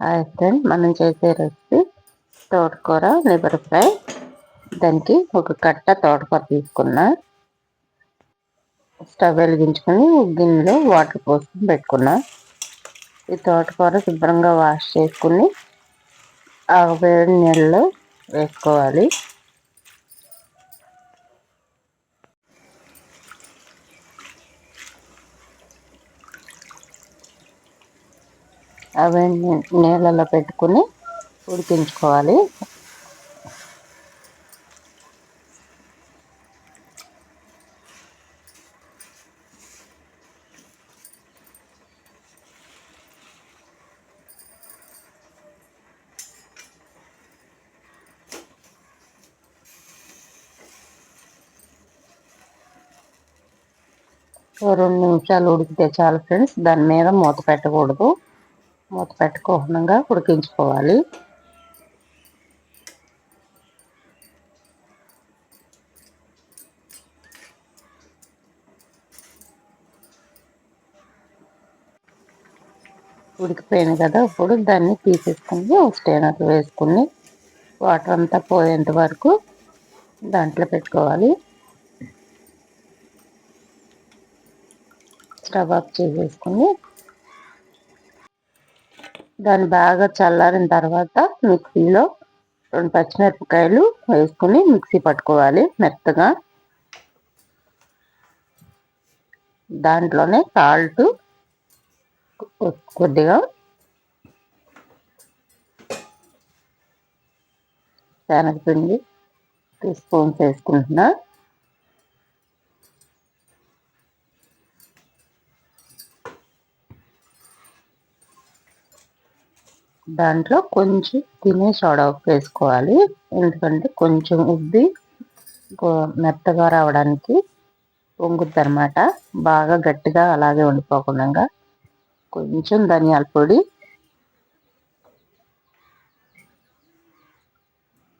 Hi friend మనం చేసే recipe తోటకూర లివర్ ఫ్రై దానికి ఒక కట్ట తోటకూర తీసుకున్నా. స్టవ్ వెలిగించుకొని గిన్నెలో వాటర్ పోసుకొని పెట్టుకున్నా. ఈ తోటకూర శుభ్రంగా వాష్ చేసుకుని ఆ వేడి నీళ్ళలో వేసుకోవాలి. అవి నీళ్ళలో పెట్టుకుని ఉడికించుకోవాలి. రెండు నిమిషాలు ఉడికితే చాలు ఫ్రెండ్స్. దాని మీద మూత పెట్టకూడదు. మూత పెట్టుకోకుండా ఉడికించుకోవాలి. ఉడికిపోయింది కదా ఇప్పుడు దాన్ని తీసేసుకుని స్టేనర్ వేసుకుని వాటర్ అంతా పోయేంత వరకు దాంట్లో పెట్టుకోవాలి. స్టవ్ ఆఫ్ చేసేసుకుని దాన్ని బాగా చల్లారిన తర్వాత మిక్సీలో రెండు పచ్చిమిరపకాయలు వేసుకుని మిక్సీ పట్టుకోవాలి మెత్తగా. దాంట్లోనే సాల్ట్ కొద్దిగా శనగపిండి టూ స్పూన్స్ వేసుకుంటున్నా. దాంట్లో కొంచెం తినే సోడా ఉప్పు వేసుకోవాలి. ఎందుకంటే కొంచెం ఉబ్బి మెత్తగా రావడానికి పొంగుద్ది అనమాట బాగా గట్టిగా అలాగే ఉండిపోకుండా కొంచెం ధనియాల పొడి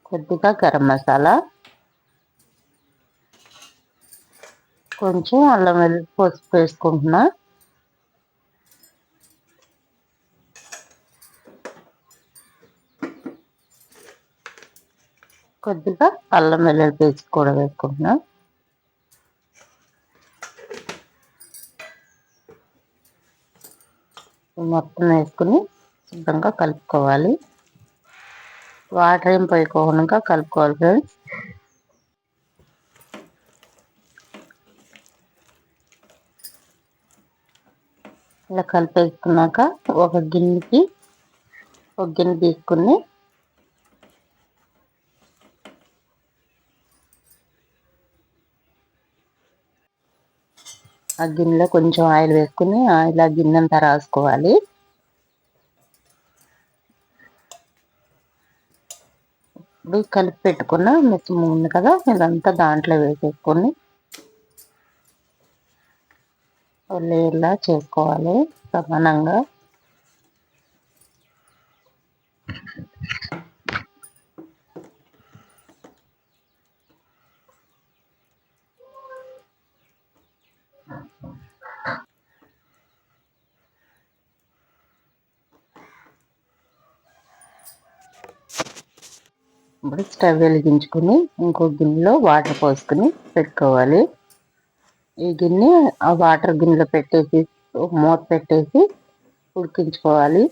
కొద్దిగా గరం మసాలా కొంచెం అల్లం వెల్లుల్లి పసుపు వేసుకుంటున్నా. కొద్దిగా అల్లం వెల్లుల్లి పేస్ట్ కూడా వేసుకుంటున్నా. మొత్తం వేసుకుని శుభ్రంగా కలుపుకోవాలి. వాటర్ ఏం పోయిపోకుండా కలుపుకోవాలి ఫ్రెండ్స్. ఇలా కలిపేసుకున్నాక ఒక గిన్నెకి ఒక గిన్నె తీసుకుని ఆ గిన్నెలో కొంచెం ఆయిల్ వేసుకుని ఆయిల్ ఆ గిన్నె అంతా రాసుకోవాలి. ఇప్పుడు కలిపి పెట్టుకున్న మిశ్రమం ఉంది కదా ఇదంతా దాంట్లో వేసేసుకొని లేయర్లా చేసుకోవాలి సమానంగా. ఇప్పుడు స్టవ్ వెలిగించుకుని ఇంకో గిన్నెలో వాటర్ పోసుకుని పెట్టుకోవాలి. ఈ గిన్నె ఆ వాటర్ గిన్నెలో పెట్టేసి మూత పెట్టేసి ఉడికించుకోవాలి.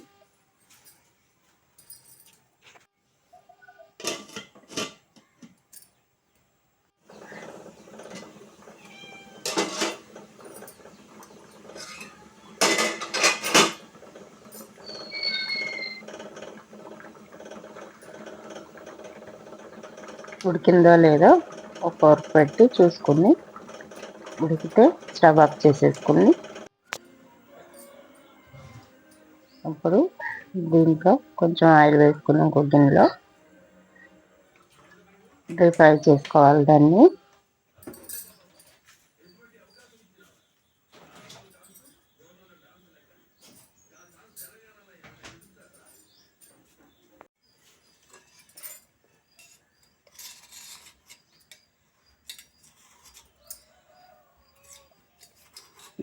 ఉడికిందో లేదో ఒక వరకు పెట్టి చూసుకుని ఉడికితే స్టవ్ ఆఫ్ చేసేసుకుని అప్పుడు దీంట్లో కొంచెం ఆయిల్ వేసుకున్నాం గిన్నెలో డ్రై ఫ్రై చేసుకోవాలి దాన్ని.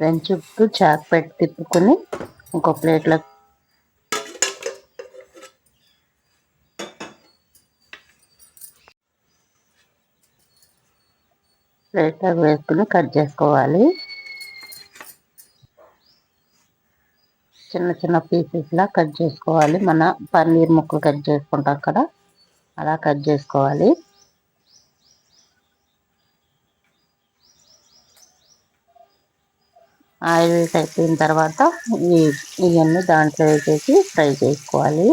దాని చుట్టూ చాక్ పెట్టి తిప్పుకొని ఇంకో ప్లేట్లో ప్లేట్లో వేసుకుని కట్ చేసుకోవాలి. చిన్న చిన్న పీసెస్లా కట్ చేసుకోవాలి. మన పన్నీర్ ముక్కలు కట్ చేసుకుంటాం కదా అలా కట్ చేసుకోవాలి. ఆయిల్ వేసి అయిపోయిన తర్వాత ఇవన్నీ దాంట్లో వేసేసి ఫ్రై చేసుకోవాలి.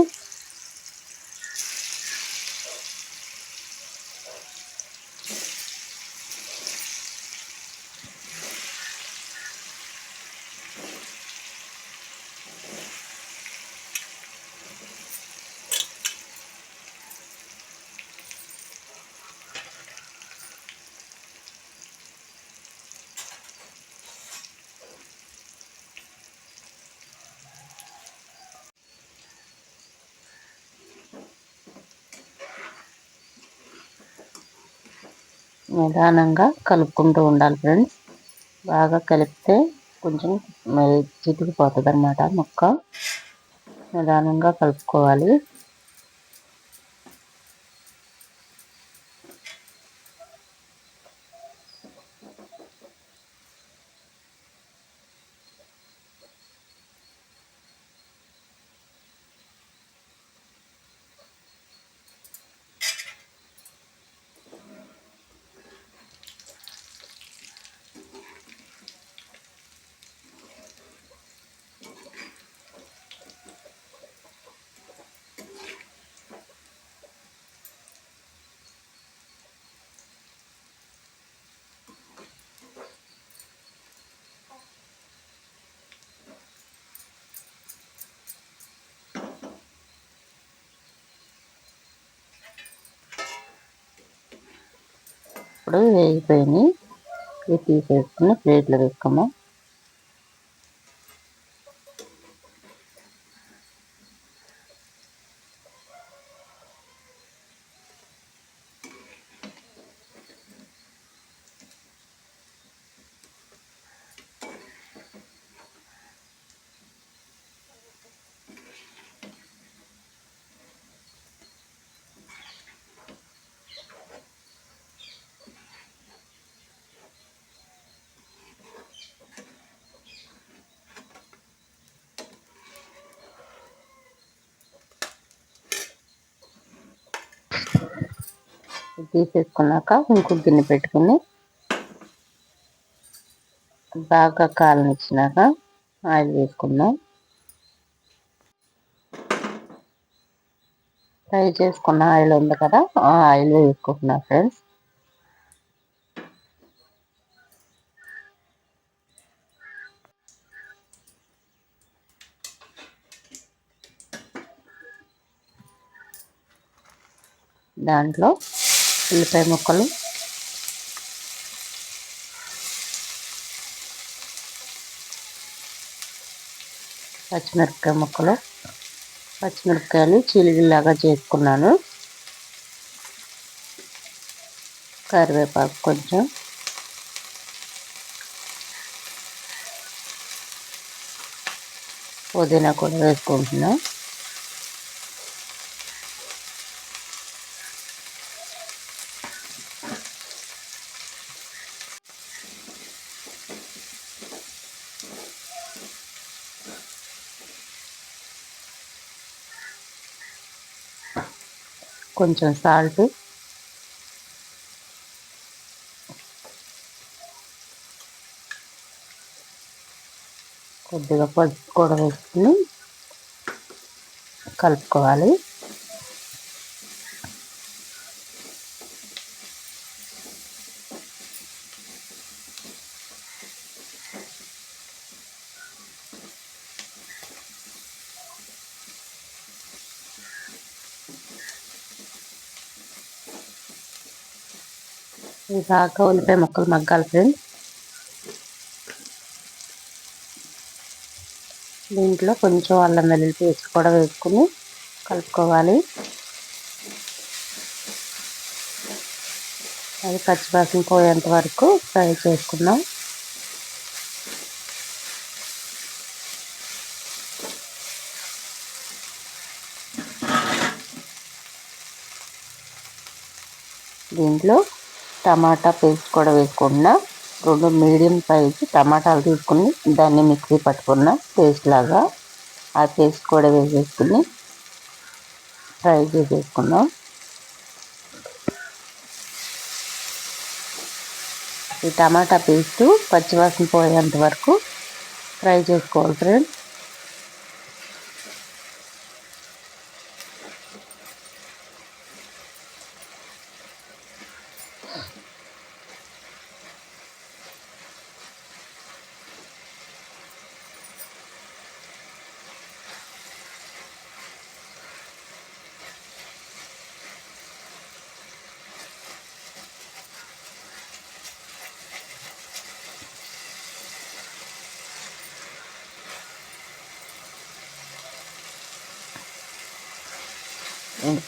నిదానంగా కలుపుకుంటూ ఉండాలి ఫ్రెండ్స్. బాగా కలిపితే కొంచెం చితికిపోతుంది అనమాట ముక్క. నిదానంగా కలుపుకోవాలి. ఇప్పుడు వేగిపోయినాయి ఇవి తీసేసుకుని ప్లేట్లో వేసుకోమా తీసేసుకున్నాక ఇంకొక గిన్నె పెట్టుకుని బాగా కాలనిచ్చినాక ఆయిల్ వేసుకుందాం. ఫ్రై చేసుకున్న ఆయిల్ ఉంది కదా ఆ ఆయిల్ వేసుకుంటున్నా ఫ్రెండ్స్. దాంట్లో ఉల్లిపాయ ముక్కలు. పచ్చిమిరపకాయ ముక్కలు. పచ్చిమిరపకాయలు చిలిగిలాగా చేసుకున్నాను. కరివేపాకు కొంచెం. పుదీనా కూడా వేసుకుంటున్నాను. కొంచెం సాల్ట్. కొద్దిగా పసుపు కూడా వేసుకుని కలుపుకోవాలి. ఇదాకా ఉల్లిపాయ ముక్కలు మగ్గాలి ఫ్రెండ్స్ దీంట్లో కొంచెం అల్లం వెల్లుల్లి పేస్ట్ కూడా వేసుకుని కలుపుకోవాలి. అది పచ్చివాసన పోయేంత వరకు ఫ్రై చేసుకుందాం. దీంట్లో టమాటా పేస్ట్ కూడా వేసుకున్న రెండు మీడియం సైజు టమాటాలు తీసుకుని దాన్ని మిక్సీ పట్టుకున్న పేస్ట్ లాగా ఆ పేస్ట్ కూడా వేసేసుకుని ఫ్రై చేసేసుకున్నాం ఈ టమాటా పేస్ట్ పచ్చివాసన పోయేంత వరకు ఫ్రై చేసుకోవాలి ఫ్రెండ్స్.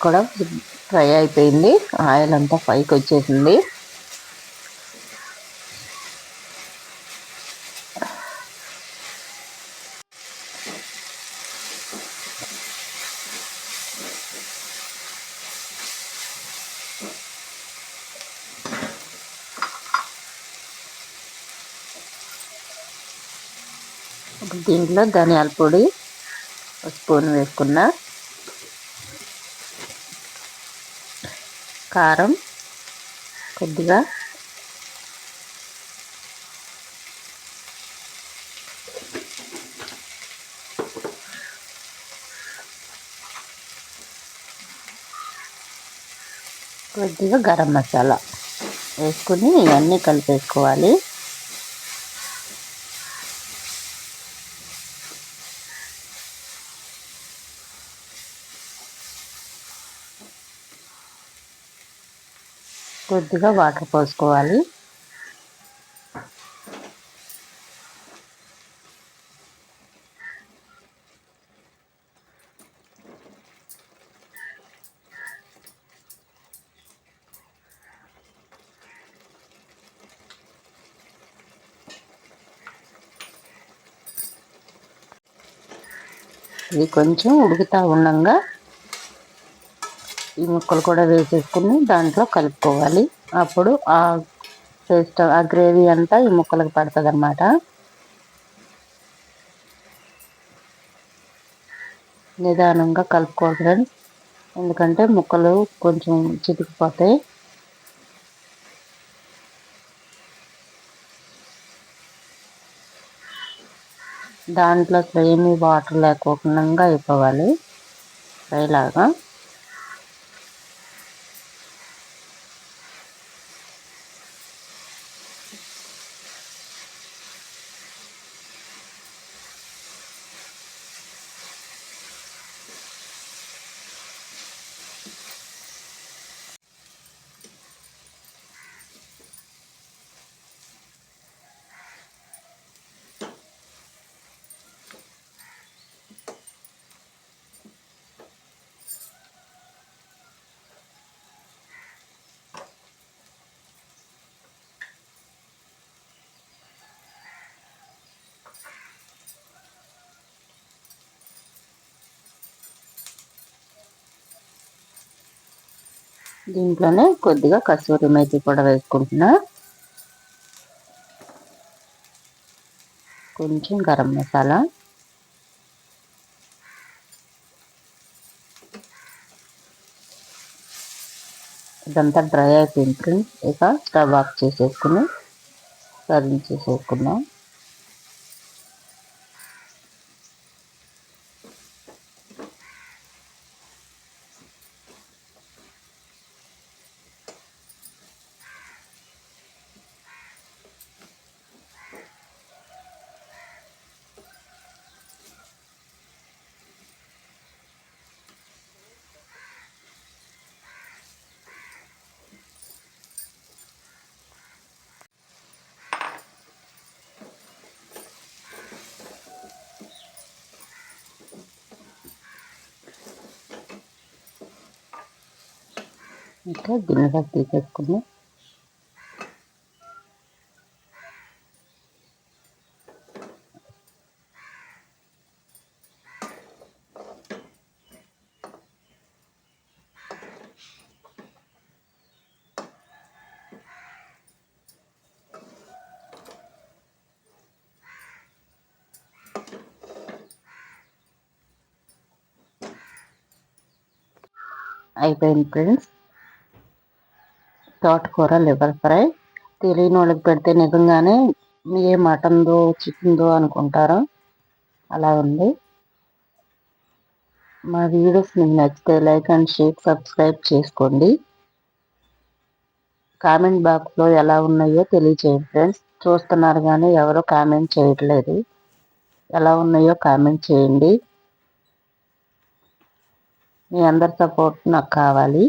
కూడా ఫ్రై అయిపోయింది. ఆయిల్ అంతా పైకి వచ్చేసింది. దీంట్లో ధనియాల పొడి స్పూన్ వేసుకున్నా. కారం కొద్దిగా. కొద్దిగా గరం మసాలా వేసుకుని ఇవన్నీ కలిపేసుకోవాలి. కొద్దిగా వాటర్ పోసుకోవాలి. ఇది కొంచెం ఉడుకుతా ఉండగా ఈ ముక్కలు కూడా వేసేసుకుని దాంట్లో కలుపుకోవాలి. అప్పుడు ఆ పేస్ట్ ఆ గ్రేవీ అంతా ఈ ముక్కలకు పడుతుంది అన్నమాట నిదానంగా కలుపుకోవాలి ఫ్రెండ్స్ ఎందుకంటే ముక్కలు కొంచెం చితికిపోతాయి. దాంట్లో అసలు ఏమీ వాటర్ లేకోకుండా అయిపోవాలి. ఫ్రైలాగా దీంట్లోనే కొద్దిగా కసూరి మేతి కూడా వేసుకుంటున్నా. కొంచెం గరం మసాలా. ఇదంతా డ్రై అయిపోయింది ఇక స్టవ్ ఆఫ్ చేసేసుకుని సర్వ్ చేసేసుకున్నాం ఇంకా గిన్నెలోకి తీసేసుకుందాం అయిపోయింది ఫ్రెండ్స్ తోటకూర లివర్ ఫ్రై. తెలియని వాళ్ళకి పెడితే నిజంగానే ఏ మటన్దో చికెన్దో అనుకుంటారు. అలా ఉంది. మా వీడియోస్ మీకు నచ్చితే లైక్ అండ్ షేర్ సబ్స్క్రైబ్ చేసుకోండి. కామెంట్ బాక్స్లో ఎలా ఉన్నాయో తెలియచేయండి ఫ్రెండ్స్. చూస్తున్నారు కానీ ఎవరో కామెంట్ చేయట్లేదు. ఎలా ఉన్నాయో కామెంట్ చేయండి. మీ అందరి సపోర్ట్ నాకు కావాలి.